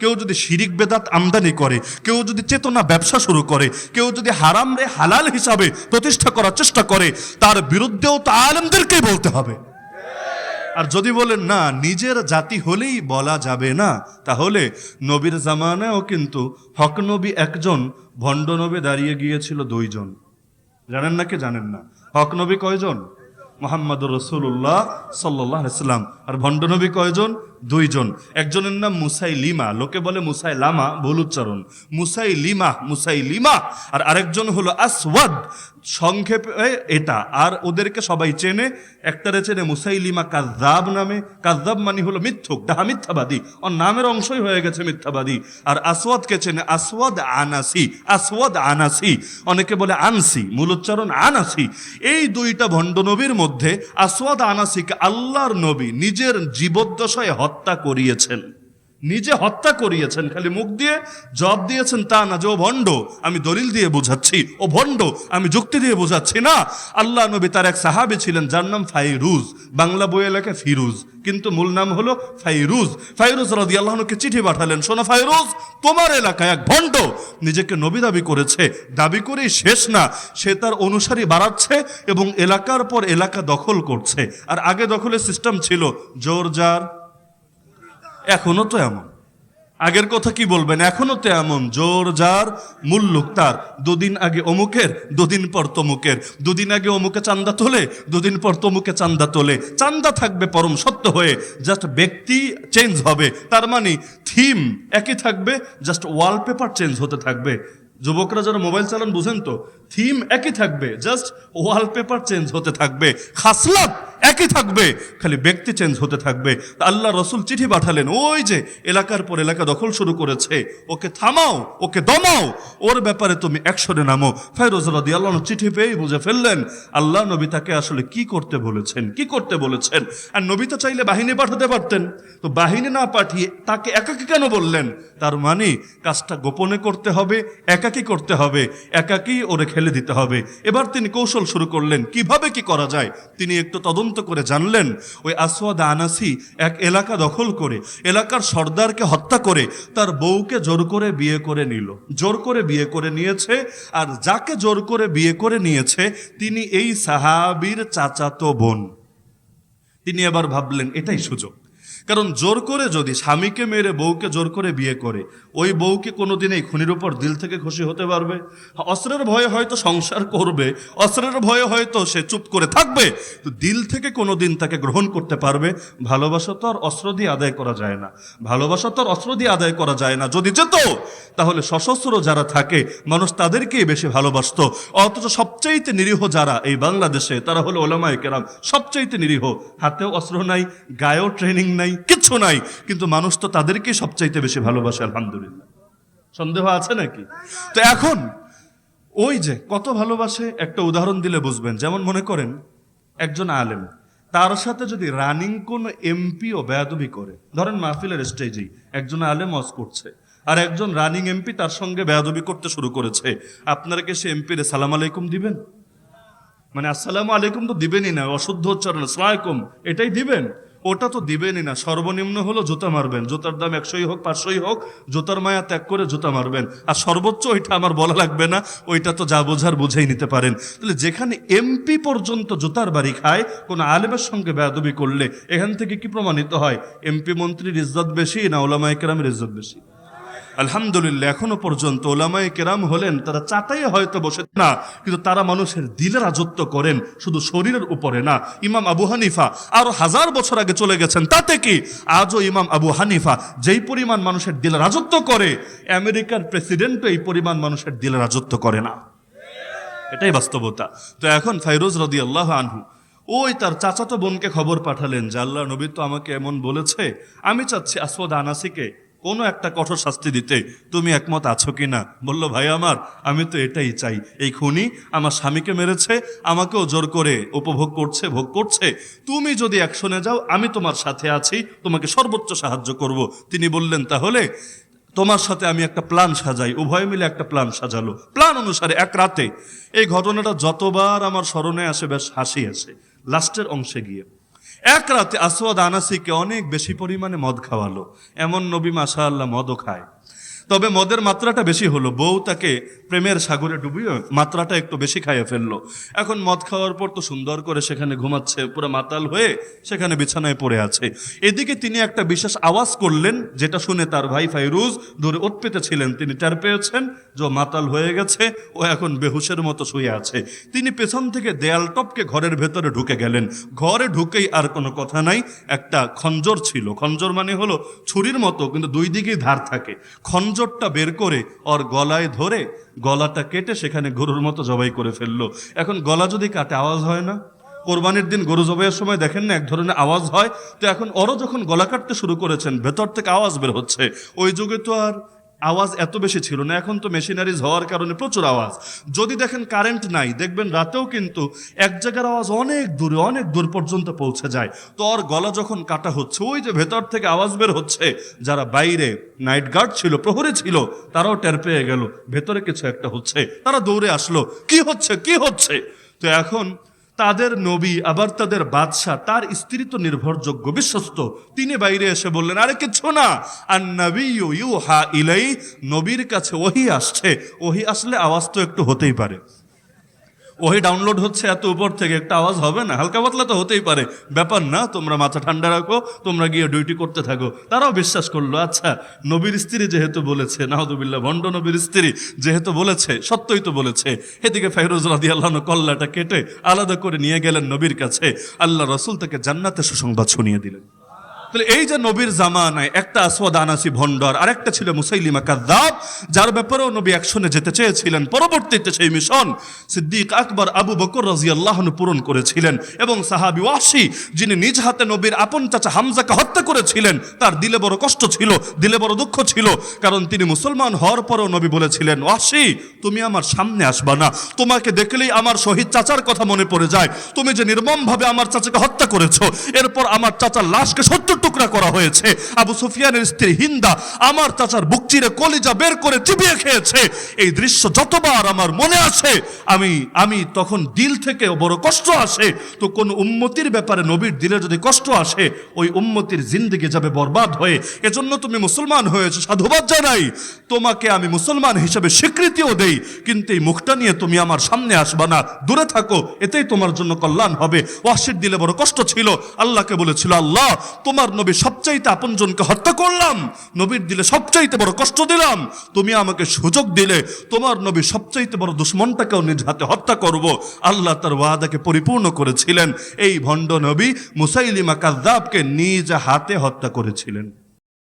কেউ যদি শিরিক বেদাত আমদানি করে, কেউ যদি চেতনা ব্যবসা শুরু করে, কেউ যদি হারাম রে হালাল হিসাবে প্রতিষ্ঠা করার চেষ্টা করে, তার বিরুদ্ধেও তো আলেমদেরকেই বলতে হবে। আর যদি বলেন, না, নিজের জাতি হলেই বলা যাবে না, তাহলে নবীর জামানায়ও কিন্তু হক নবী একজন, ভণ্ড নবী দাঁড়িয়ে গিয়েছিল দুইজন। জানেন না কি জানেন না? হক নবী কয়জন? মোহাম্মদ রসুল্লাহ সাল্লাহ ইসলাম আর ভণ্ড নবী কয়জন? দুইজন। একজনের নাম মুসাই লিমা, লোকে বলে মুসাই লামা, ভুল উচ্চারণ। মুসাই লিমা মুসাই লিমা, আর আরেকজন হলো আসওয়াদ। সংক্ষেপে এটা, আর ওদেরকে সবাই চেনে, একটারে চেনে মুসাইলিমা কাজাব নামে। কাজাব মানে হলো মিথ্যুক, ডাহা মিথ্যাবাদী। ওর নামের অংশই হয়ে গেছে মিথ্যাবাদী। আর আসওয়াদকে চেনে আসওয়াদ আনাসি আসওয়াদ আনাসি। অনেকে বলে আনসি মূল উচ্চারণ আনাসি। এই দুইটা ভণ্ড নবীর মধ্যে আসওয়াদ আনাসিকে আল্লাহর নবী, নিজের জীবদ্দশায় হত্যা করিয়েছেন। নিজে হত্যা করিয়েছেন, খালি মুখ দিয়ে জব দিয়েছেন, তা না যে ও ভণ্ড, আমি দলিল দিয়ে বোঝাচ্ছি। ও ভণ্ড, আমি যুক্তি দিয়ে বোঝাচ্ছি না। আল্লাহ নবী তার এক সাহাবি ছিলেন, যার নাম ফাইরুজ। বাংলা বই এলাকায় ফিরুজ, কিন্তু মূল নাম হলো ফাইরুজ। ফাইরুজ রাদি আল্লাহকে চিঠি পাঠালেন, শোনো ফাইরুজ, তোমার এলাকায় এক ভণ্ড, নিজেকে নবী দাবি করেছে। দাবি করেই শেষ না, সে তার অনুসারী বাড়াচ্ছে এবং এলাকার পর এলাকা দখল করছে। আর আগে দখলের সিস্টেম ছিল জোর জার এখনও তো এমন। আগের কথা কি বলবেন? এখনও তো এমন। জোর যার, মুল্লুক তার। দুদিন আগে অমুকের, দুদিন পর তমুকের। দুদিন আগে অমুকে চান্দা তোলে, দুদিন পর তমুকে চান্দা তোলে। চান্দা থাকবে পরম সত্য হয়ে। জাস্ট ব্যক্তি চেঞ্জ হবে। তার মানে থিম একই থাকবে, জাস্ট ওয়ালপেপার চেঞ্জ হতে থাকবে। যুবকরা যারা মোবাইল চালান, বুঝেন তো থিম একই থাকবে, জাস্ট ওয়ালপেপার চেঞ্জ হতে থাকবে। খাসলাত একই থাকবে, খালি ব্যক্তি চেঞ্জ হতে থাকবে। আল্লাহ রসুল চিঠি পাঠালেন, ওই যে এলাকার পর এলাকা দখল শুরু করেছে, ওকে থামাও, ওকে দমাও, ওর ব্যাপারে তুমি একশনে নামো। ফাইরোজ রাদি আল্লাহ চিঠি পেয়েই বুঝে ফেললেন, আল্লাহ নবী তাকে আসলে কি করতে বলেছেন, কি করতে বলেছেন? আর নবী তো চাইলে বাহিনী পাঠাতে পারতেন, তো বাহিনী না পাঠিয়ে তাকে একাকি কেন বললেন? তার মানে কাজটা গোপনে করতে হবে, একাকি করতে হবে, একাকি ওরে খেলে দিতে হবে। এবার তিনি কৌশল শুরু করলেন, কীভাবে কি করা যায়? তিনি একটু তদন্ত করে জানলেন, ওই আসওয়াদ আনাসি এক এলাকা দখল করে, এলাকার সর্দারকে হত্যা করে তার বউকে জোর করে বিয়ে করে নিল। জোর করে বিয়ে করে নিয়েছে, আর যাকে জোর করে বিয়ে করে নিয়েছে, তিনি এই সাহাবির চাচাতো বোন। তিনি এবার ভাবলেন, এটাই সুযোগ। কারণ জোর করে যদি স্বামীকে মেরে বউকে জোর করে বিয়ে করে, ওই বউকে কোনোদিন এই খুনির উপর দিল থেকে খুশি হতে পারবে? অস্ত্রের ভয়ে হয়তো সংসার করবে, অস্ত্রের ভয়ে হয়তো সে চুপ করে থাকবে, তো দিল থেকে কোনোদিন তাকে গ্রহণ করতে পারবে? ভালোবাসা তো আর অস্ত্র দিয়ে আদায় করা যায় না। ভালোবাসা তো আর অস্ত্র দিয়ে আদায় করা যায় না। যদি যেত, তাহলে সশস্ত্র যারা থাকে, মানুষ তাদেরকেই বেশি ভালোবাসতো। অথচ সবচাইতে নিরীহ যারা এই বাংলাদেশে, তারা হলো ওলামায় কেরাম। সবচাইতে নিরীহ। হাতেও অস্ত্র নাই, গায়েও ট্রেনিং নাই কিচ্ছু নাই, কিন্তু মানুষ তো তাদেরকেই সবচাইতে বেশি ভালোবাসে, আলহামদুলিল্লাহ। সন্দেহ আছে নাকি? তো এখন, ওই যে কত ভালোবাসে, একটা উদাহরণ দিলে বুঝবেন। যেমন মনে করেন, একজন আলেম, তার সাথে যদি রানিং কোন এমপি ও বেয়াদবি করে, ধরেন মাহফিলের স্টেজেই একজন আলেম অজ করছে, আর একজন রানিং এমপি তার সঙ্গে বেয়াদবি করতে শুরু করেছে, আপনারা কি সে এমপির সালাম আলাইকুম দিবেন? মানে আসসালামু আলাইকুম তো দিবেনই না, অশুদ্ধ উচ্চারণ আসসালামাইকুম এটাই দিবেন? ওটা তো দিবেনই না। সর্বনিম্ন হলো জুতা মারবেন। জুতার দাম একশোই হোক, পাঁচশোই হোক, জুতার মায়া ত্যাগ করে জুতা মারবেন। আর সর্বোচ্চ ওইটা আমার বলা লাগবে না, ওইটা তো যা বোঝার বুঝেই নিতে পারেন। তাহলে যেখানে এমপি পর্যন্ত জুতার বাড়ি খায়, কোনো আলেমের সঙ্গে বেয়াদবি করলে এখান থেকে কি প্রমাণিত হয়? এমপি মন্ত্রীর ইজ্জত বেশি না ওলামা একরামের ইজ্জত বেশি? আলহামদুলিল্লাহ, এখনও পর্যন্ত ওলামায় কেরাম হলেন, তারা চাটাই হয়তো বসে না, কিন্তু তারা মানুষের দিলে রাজত্ব করেন, শুধু শরীরের উপরে না। ইমাম আবু হানিফা আরও হাজার বছর আগে চলে গেছেন, তাতে কি? আজও ইমাম আবু হানিফা যেই পরিমাণ মানুষের দিলে রাজত্ব করে, আমেরিকার প্রেসিডেন্টও এই পরিমাণ মানুষের দিলে রাজত্ব করে না। এটাই বাস্তবতা। তো এখন ফাইরোজ রদি আল্লাহ আনহু, ওই তার চাচাতো বোনকে খবর পাঠালেন যে, আল্লাহ নবী তো আমাকে এমন বলেছে, আমি চাচ্ছি আসওয়াদ আনাসিকে কোনো একটা কঠোর শাস্তি দিতে তুমি একমত আছো কি না বলল, ভাই আমার, আমি তো এটাই চাই। এই খুনি আমার স্বামীকে মেরেছে, আমাকেও জোর করে উপভোগ করছে, ভোগ করছে। তুমি যদি অ্যাকশনে যাও, আমি তোমার সাথে আছি, তোমাকে সর্বোচ্চ সাহায্য করব। তিনি বললেন, তাহলে তোমার সাথে আমি একটা প্ল্যান সাজাই। উভয় মিলে একটা প্ল্যান সাজালো। প্ল্যান অনুসারে এক রাতে এই ঘটনাটা যতবার আমার স্মরণে আসে, বেশ হাসি আসে। লাস্টের অংশে গিয়ে। এক রাতে আসওয়াদ আনাসিকে অনেক বেশি পরিমাণে মদ খাওয়ালো। এমন নবী মাসা আল্লাহ মদও খায়। তবে মদের মাত্রাটা বেশি হলো। বউ তাকে প্রেমের সাগরে ডুবিয়ে মাত্রাটা একটু বেশি খাইয়ে ফেলল। এখন মদ খাওয়ার পর তো সুন্দর করে সেখানে ঘুমাচ্ছে, পুরো মাতাল হয়ে সেখানে বিছানায় পড়ে আছে। এদিকে তিনি একটা বিশেষ আওয়াজ করলেন, যেটা শুনে তার ভাই ফাইরুজ দূরে উৎপেতে ছিলেন। তিনি টের পেয়েছেন যে মাতাল হয়ে গেছে, ও এখন বেহুশের মতো শুয়ে আছে। তিনি পেছন থেকে দেয়াল টপকে ঘরের ভেতরে ঢুকে গেলেন। ঘরে ঢুকেই আর কোনো কথা নাই, একটা খঞ্জর ছিল। খঞ্জর মানে হলো ছুরির মতো, কিন্তু দুই দিকেই ধার থাকে। খঞ্জরটা বের করে ওর গলায় ধরে গলাটা কেটে সেখানে গরুর মতো জবাই করে ফেলল। এখন গলা যদি কাটে, আওয়াজ হয় না? কোরবানির দিন গরু জবাইয়ের সময় দেখেন না, এক ধরনের আওয়াজ হয়। তো এখন ওরও যখন গলা কাটতে শুরু করেছেন, ভেতর থেকে আওয়াজ বের হচ্ছে। ওই যুগে তো আর আওয়াজ এত বেশি ছিল না, এখন তো মেশিনারিজ হওয়ার কারণে প্রচুর আওয়াজ। যদি দেখেন কারেন্ট নাই, দেখবেন রাতেও কিন্তু এক জায়গার আওয়াজ অনেক দূরে, অনেক দূর পর্যন্ত পৌঁছে যায়। তো ওর গলা যখন কাটা হচ্ছে, ওই যে ভেতর থেকে আওয়াজ বের হচ্ছে, যারা বাইরে নাইট গার্ড ছিল, প্রহরে ছিল, তারাও টের পেয়ে গেল, ভেতরে কিছু একটা হচ্ছে। তারা দৌড়ে আসলো, কি হচ্ছে? কি হচ্ছে? তো এখন তাদের নবী, আবার তাদের বাদশাহ, তার স্ত্রী তো নির্ভরযোগ্য, বিশ্বস্ত। তিনি বাইরে এসে বললেন, আরে, কিচ্ছু না। আর নবী ইউ হা ইলাই নবীর কাছে ওহি আসছে। ওহি আসলে আওয়াজ তো একটু হতেই পারে। ওহি ডাউনলোড হচ্ছে এত উপর থেকে, একটা আওয়াজ হবে না? হালকা পাতলা তো হতেই পারে। ব্যাপার না, তোমরা মাথা ঠান্ডা রাখো, তোমরা গিয়ে ডিউটি করতে থাকো। তারাও বিশ্বাস করল আচ্ছা নবীর স্ত্রী যেহেতু বলেছে নাহদুবিল্লাহ ভণ্ড নবীর স্ত্রী যেহেতু বলেছে, সত্যই তো বলেছে। এদিকে ফেহরুজ রাদি আল্লাহ কল্লাটা কেটে আলাদা করে নিয়ে গেলেন নবীর কাছে। আল্লাহ রসুল তাকে জান্নাতে সুসংবাদ শুনিয়ে দিলেন। তাহলে এই যে নবীর জামানায় একটা আসওয়াদ আনাসি ভণ্ডর আর একটা ছিল মুসাইলিমা কাদ্দাব, যার ব্যাপারেও নবী একশনে যেতে চেয়েছিলেন। পরবর্তীতে সেই mission Siddique Akbar Abu Bakr রাজিয়াল্লাহ পূরণ করেছিলেন এবং সাহাবি ওয়াসি, যিনি নিজ হাতে নবীর আপন চাচা হামজাকে হত্যা করেছিলেন, তার দিলে বড় কষ্ট ছিল, দিলে বড় দুঃখ ছিল, কারণ তিনি মুসলমান হওয়ার পরেও নবী বলেছিলেন, ওয়াসি, তুমি আমার সামনে আসবা না। তোমাকে দেখলেই আমার শহীদ চাচার কথা মনে পড়ে যায়। তুমি যে নির্মমভাবে আমার চাচাকে হত্যা করেছ, এরপর আমার চাচার লাশকে সত্তর টুকরা করা হয়েছে। আবু সুফিয়ানের স্ত্রী হিন্দা আমার চাচার বুক চিরে কলিজা বের করে চিবিয়ে খেয়েছে। এই দৃশ্য যতবার আমার মনে আসে, আমি আমি তখন দিল থেকে বড় কষ্ট আসে। তো কোন উম্মতির ব্যাপারে নবীর দিলে যদি কষ্ট আসে, ওই উম্মতির জিন্দিগি যাবে বরবাদ হয়ে। এজন্য তুমি মুসলমান হয়েছে, সাধুবাদ জানাই। তোমাকে আমি মুসলমান হিসেবে স্বীকৃতিও দেই, কিন্তু এই মুখটা নিয়ে তুমি আমার সামনে আসবা না। দূরে থাকো, এতেই তোমার জন্য কল্যাণ হবে। ওয়াসির দিলে বড় কষ্ট ছিল। আল্লাহকে বলেছিল, আল্লাহ, তোমার নবী সবচাইতে আপনজনকে হত্যা করলাম, নবীর দিলে সবচাইতে বড় কষ্ট দিলাম। তুমি আমাকে সুযোগ দিলে, তোমার নবী সবচাইতে বড় দুশ্মনটাকেও নিজ হাতে হত্যা করব। আল্লাহ তার ওয়াদাকে পরিপূর্ণ করেছিলেন। এই ভণ্ড নবী মুসাইলিমা কাদ্দাবকে নিজ হাতে হত্যা করেছিলেন।